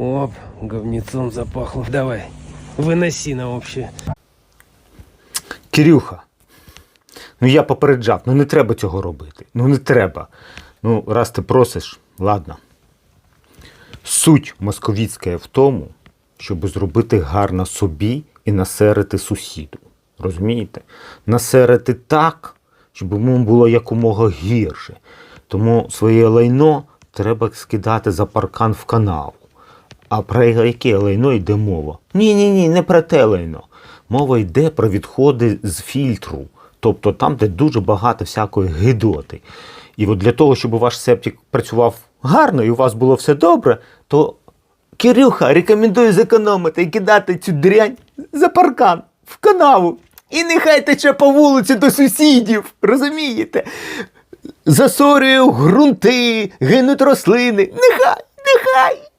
Оп, говнецом запахло. Давай, выноси на общее. Кирюха, ну я попереджав, ну не треба цього робити. Ну не треба. Ну, раз ти просиш, ладно. Суть московіцька в тому, щоб зробити гарно собі і насерити сусіду. Розумієте? Насерити так, щоб йому було якомога гірше. Тому своє лайно треба скидати за паркан в канал. А про яке лайно йде мова? Ні, ні, ні, не про те лайно. Мова йде про відходи з фільтру, тобто там, де дуже багато всякої гидоти. І от для того, щоб ваш септик працював гарно і у вас було все добре, то Кирюха рекомендую зекономити і кидати цю дрянь за паркан в канаву. І нехай тече по вулиці до сусідів, розумієте? Засорює ґрунти, гинуть рослини. Нехай, нехай.